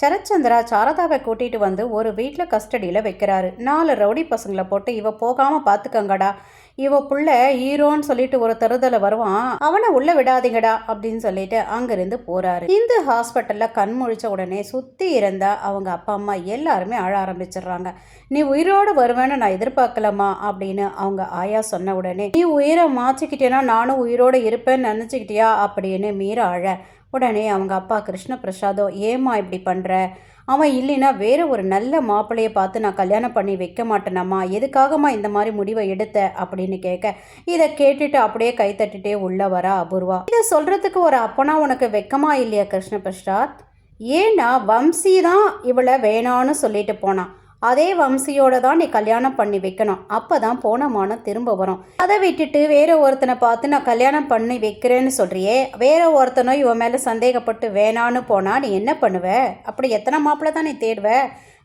சரத்சந்திரா சாரதாவை கூட்டிட்டு வந்து ஒரு வீட்டில் கஸ்டடியில் வைக்கிறாரு. நாலு ரவுடி பசங்களை போட்டு இவ போகாமல் பார்த்துக்கங்கடா இவ புள்ள ஹீரோன்னு சொல்லிட்டு ஒரு தருதல வருவான். அவனை உள்ள விடாதீங்கடா அப்படின்னு சொல்லிட்டு அங்கிருந்து போறாரு. இந்த ஹாஸ்பிட்டல்ல கண் முழிச்ச உடனே சுத்தி இருந்தா அவங்க அப்பா அம்மா எல்லாருமே அழ ஆரம்பிச்சிடுறாங்க. நீ உயிரோடு வருவேன்னு நான் எதிர்பார்க்கலமா அப்படின்னு அவங்க ஆயா சொன்ன உடனே நீ உயிரை மாற்றிக்கிட்டேன்னா நானும் உயிரோடு இருப்பேன்னு நினச்சிக்கிட்டியா? அப்படின்னு மீற அழ உடனே அவங்க அப்பா கிருஷ்ண பிரசாதோ ஏம்மா இப்படி பண்ணுற அவன் இல்லைன்னா வேறு ஒரு நல்ல மாப்பிள்ளையை பார்த்து நான் கல்யாணம் பண்ணி வைக்க மாட்டேனம்மா. எதுக்காகம்மா இந்த மாதிரி முடிவை எடுத்த? அப்படின்னு கேட்க இதை கேட்டுட்டு அப்படியே கை உள்ள வரா அபூர்வா. இதை சொல்கிறதுக்கு ஒரு அப்பனா உனக்கு வெக்கமா இல்லையா கிருஷ்ண பிரசாத் ஏன்னா வம்சி தான் இவளை வேணான்னு சொல்லிட்டு போனான் அதே வம்சியோட தான் நீ கல்யாணம் பண்ணி வைக்கணும். அப்போ தான் போன மானம் திரும்ப வரும். அதை விட்டுட்டு வேற ஒருத்தனை பார்த்து நான் கல்யாணம் பண்ணி வைக்கிறேன்னு சொல்கிறியே வேற ஒருத்தனோ இவன் மேலே சந்தேகப்பட்டு வேணான்னு போனால் நீ என்ன பண்ணுவ? அப்படி எத்தனை மாப்பிள்ள தான் நீ தேடுவ?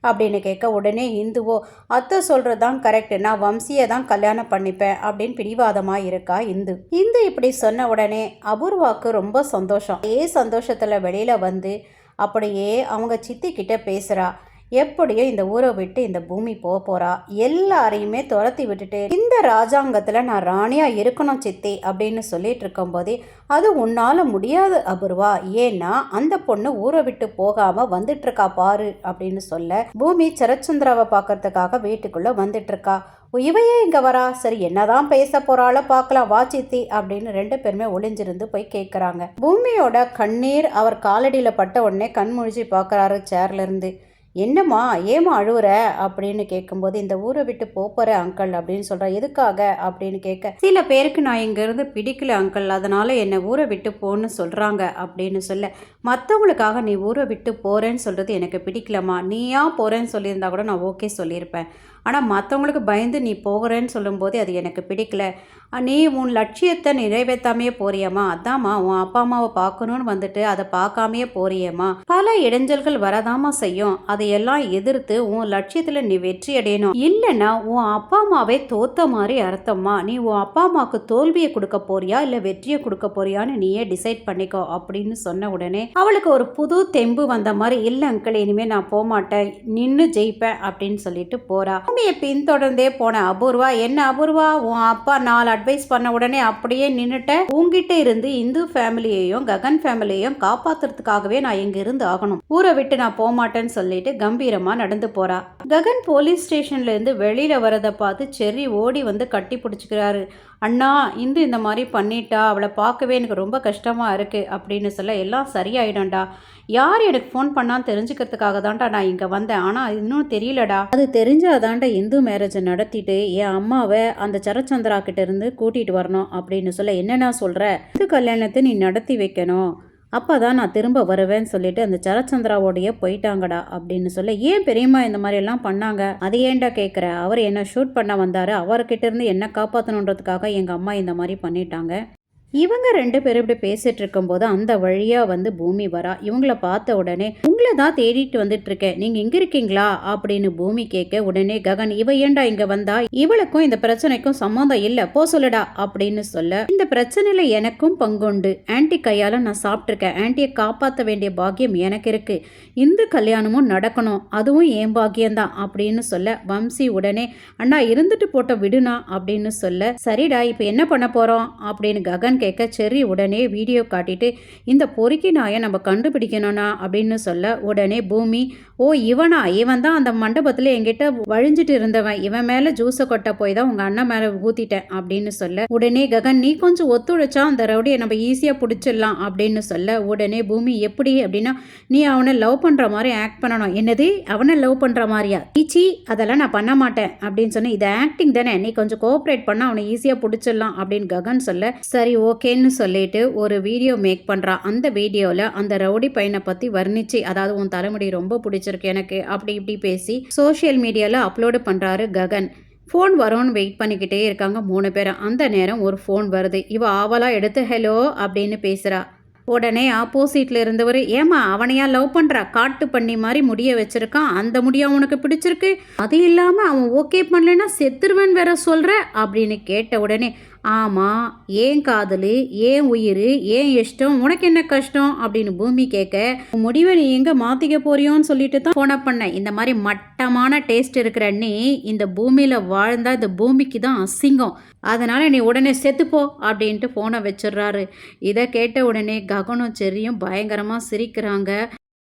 அப்படின்னு கேட்க உடனே இந்துவோ அத்தை சொல்கிறது தான் கரெக்ட் நான் வம்சியை தான் கல்யாணம் பண்ணிப்பேன் அப்படின்னு பிடிவாதமாக இருக்கா இந்து. இந்து இப்படி சொன்ன உடனே அபூர்வாக்கு ரொம்ப சந்தோஷம். அதே சந்தோஷத்தில் வெளியில் வந்து அப்படியே அவங்க சித்தி கிட்ட பேசுகிறா எப்படியோ இந்த ஊரை விட்டு இந்த பூமி போக போறா. எல்லாரையுமே துரத்தி விட்டுட்டு இந்த ராஜாங்கத்தில் நான் ராணியா இருக்கணும் சித்தி அப்படின்னு சொல்லிட்டு இருக்கும்போதே அது உன்னால முடியாது அபூர்வா. ஏன்னா அந்த பொண்ணு ஊரை விட்டு போகாம வந்துட்டு இருக்கா பாரு அப்படின்னு சொல்ல பூமி சரச்சந்திராவை பார்க்கறதுக்காக வீட்டுக்குள்ள வந்துட்டு இருக்கா இவையே இங்க வரா? சரி என்னதான் பேச போறாளோ பார்க்கலாம். வா சித்தி அப்படின்னு ரெண்டு பேருமே ஒளிஞ்சிருந்து போய் கேட்குறாங்க பூமியோட கண்ணீர் அவர் காலடியில பட்ட உடனே கண் முழிச்சு சேர்ல இருந்து. என்னம்மா ஏமா அழுவுற? அப்படின்னு கேட்கும்போது இந்த ஊரை விட்டு போகிற அங்கிள் அப்படின்னு சொல்ற எதுக்காக? அப்படின்னு கேட்க சில பேருக்கு நான் இங்கேருந்து பிடிக்கல அங்கிள் அதனால என்னை ஊரை விட்டு போன்னு சொல்றாங்க அப்படின்னு சொல்ல மற்றவங்களுக்காக நீ ஊரை விட்டு போறேன்னு சொல்றது எனக்கு பிடிக்கலம்மா. நீயா போறேன்னு சொல்லியிருந்தா கூட நான் ஓகே சொல்லியிருப்பேன். ஆனால் மற்றவங்களுக்கு பயந்து நீ போகிறேன்னு சொல்லும்போது அது எனக்கு பிடிக்கல. நீ உன் லட்சியத்தை நிறைவேற்றாமையே போறியம்மா. அதாம்மா உன் அப்பா அம்மாவை பார்க்கணும்னு வந்துட்டு அதை பார்க்காமையே போறியம்மா. பல இடைஞ்சல்கள் வரதாம்மா செய்யும். அதையெல்லாம் எதிர்த்து உன் லட்சியத்தில் நீ வெற்றி அடையணும். இல்லைன்னா உன் அப்பா அம்மாவே தோத்த மாதிரி அர்த்தம்மா. நீ உன் அப்பா அம்மாவுக்கு தோல்வியை கொடுக்க போறியா? இல்லை வெற்றியை கொடுக்க போறியான்னு நீயே டிசைட் பண்ணிக்கோ அப்படின்னு சொன்ன உடனே அவளுக்கு ஒரு புது தெம்பு வந்த மாதிரி இல்லை அங்கிள் இனிமேல் நான் போக மாட்டேன் நின்று ஜெயிப்பேன் அப்படின்னு சொல்லிட்டு போறா. பூமியை பின்தொடர்ந்தே போன அபூர்வா என்ன அபூர்வா? உன் அப்பா நாலு அட்வைஸ் பண்ண உடனே அப்படியே நின்னுட்ட. உங்ககிட்ட இருந்து இந்து ஃபேமிலியையும் ககன் ஃபேமிலியையும் காப்பாத்துறதுக்காகவே நான் இங்க இருந்து ஆகணும். ஊரை விட்டு நான் போகமாட்டேன்னு சொல்லிட்டு கம்பீரமா நடந்து போறா. ககன் போலீஸ் ஸ்டேஷன்ல இருந்து வெளியில வரதை பார்த்து செர்ரி ஓடி வந்து கட்டி பிடிச்சிக்கிறாரு. அண்ணா இந்து இந்த மாதிரி பண்ணிட்டா அவளை பார்க்கவே எனக்கு ரொம்ப கஷ்டமாக இருக்குது அப்படின்னு சொல்ல எல்லாம் சரியாயிடும்டா. யார் எனக்கு ஃபோன் பண்ணான்னு தெரிஞ்சுக்கிறதுக்காக தான்டா நான் இங்கே வந்தேன். ஆனால் இன்னும் தெரியலடா. அது தெரிஞ்சாதான்டா இந்து மேரேஜை நடத்திட்டு என் அம்மாவை அந்த சரச்சந்திரா கிட்டேருந்து இருந்து கூட்டிட்டு வரணும் அப்படின்னு சொல்ல என்னண்ணா சொல்கிற இந்து கல்யாணத்தை நீ நடத்தி வைக்கணும். அப்போ தான் நான் திரும்ப வருவேன்னு சொல்லிட்டு அந்த சரச்சந்திராவோடைய போயிட்டாங்கடா அப்படின்னு சொல்ல ஏன் பெரியம்மா இந்த மாதிரி எல்லாம் பண்ணாங்க? அது ஏன்டா கேட்குற அவர் என்ன ஷூட் பண்ண வந்தார். அவர்கிட்ட இருந்து என்ன காப்பாற்றணுன்றதுக்காக எங்கள் அம்மா இந்த மாதிரி பண்ணிட்டாங்க. இவங்க ரெண்டு பேரும் இப்படி பேசிட்டு இருக்கும்போது அந்த வழியா வந்து பூமி வரா. இவங்கள பார்த்த உடனே உங்களை தான் தேடிட்டு வந்துட்டு இருக்கேன். நீங்கள் இங்கே இருக்கீங்களா? அப்படின்னு பூமி கேட்க உடனே ககன் இவ ஏன்டா இங்கே வந்தா? இவளுக்கும் இந்த பிரச்சனைக்கும் சம்மந்தம் இல்லை. போ சொல்லுடா அப்படின்னு சொல்ல இந்த பிரச்சனையில எனக்கும் பங்குண்டு. ஆன்டி கையால் நான் சாப்பிட்ருக்கேன் ஆன்ட்டியை காப்பாற்ற வேண்டிய பாக்கியம் எனக்கு இருக்கு. இந்த கல்யாணமும் நடக்கணும். அதுவும் என் பாக்கியம்தான் அப்படின்னு சொல்ல வம்சி உடனே அண்ணா இருந்துட்டு போட்ட விடுனா அப்படின்னு சொல்ல சரிடா இப்போ என்ன பண்ண போகிறோம் அப்படின்னு ககன் கேட்க செர்ரி உடனே வீடியோ காட்டிட்டு இந்த பொறுக்கி நாயை நம்ம கண்டுபிடிக்கணும்னா? அப்படின்னு சொல்ல உடனே பூமி ஓ இவனா? இவன் தான் அந்த மண்டபத்தில் என்கிட்ட வழிஞ்சிட்டு இருந்தவன். இவன் மேலே ஜூஸை கொட்ட போய் தான் உங்கள் அண்ணன் மேலே ஊற்றிட்டேன் அப்படின்னு சொல்ல உடனே ககன் நீ கொஞ்சம் ஒத்துழைச்சா அந்த ரவுடியை நம்ம ஈஸியாக பிடிச்சிடலாம் அப்படின்னு சொல்ல உடனே பூமி எப்படி அப்படின்னா நீ அவனை லவ் பண்ணுற மாதிரி ஆக்ட் பண்ணணும். என்னது? அவனை லவ் பண்ணுற மாதிரியா? ஈச்சி அதெல்லாம் நான் பண்ண மாட்டேன் அப்படின்னு சொன்னேன் இது ஆக்டிங் தானே. நீ கொஞ்சம் கோஆப்ரேட் பண்ண அவனை ஈஸியாக பிடிச்சிடலாம் அப்படின்னு ககன் சொல்ல சரி ஓகேன்னு சொல்லிட்டு ஒரு வீடியோ மேக் பண்ணுறான் அந்த வீடியோவில் அந்த ரவுடி பையனை பற்றி வர்ணிச்சு அதாவது உன் தலைமுடி ரொம்ப பிடிச்சிருக்கு எனக்கு அப்படி இப்படி பேசி சோஷியல் மீடியாவில் அப்லோடு பண்ணுறாரு ககன். ஃபோன் வரும்னு வெயிட் பண்ணிக்கிட்டே இருக்காங்க மூணு பேரும் அந்த நேரம் ஒரு ஃபோன் வருது. இவ ஆவலாக எடுத்து ஹலோ அப்படின்னு பேசுகிறா உடனே ஆப்போசிட்டில் இருந்தவர் ஏமா அவனையா லவ் பண்ணுறா காட்டு பண்ணி மாதிரி முடிய வச்சிருக்கான். அந்த முடியா உனக்கு பிடிச்சிருக்கு? அது இல்லாமல் அவன் ஓகே பண்ணலைன்னா செத்துருவேன் வேற சொல்கிற அப்படின்னு கேட்ட உடனே ஆமாம் ஏன் காதல் ஏன் உயிர் ஏன் இஷ்டம் உனக்கு என்ன கஷ்டம்? அப்படின்னு பூமி கேட்க முடிவை நீ எங்கே மாற்றிக்க போறியோன்னு சொல்லிட்டு தான் ஃபோனை பண்ணேன். இந்த மாதிரி மட்டமான டேஸ்ட் இருக்கிற நீ இந்த பூமியில் வாழ்ந்தால் இந்த பூமிக்கு தான் அசிங்கம். அதனால் நீ உடனே செத்துப்போ அப்படின்ட்டு ஃபோனை வச்சிடுறாரு. இதை கேட்ட உடனே ககனும் செரியும் பயங்கரமாக சிரிக்கிறாங்க.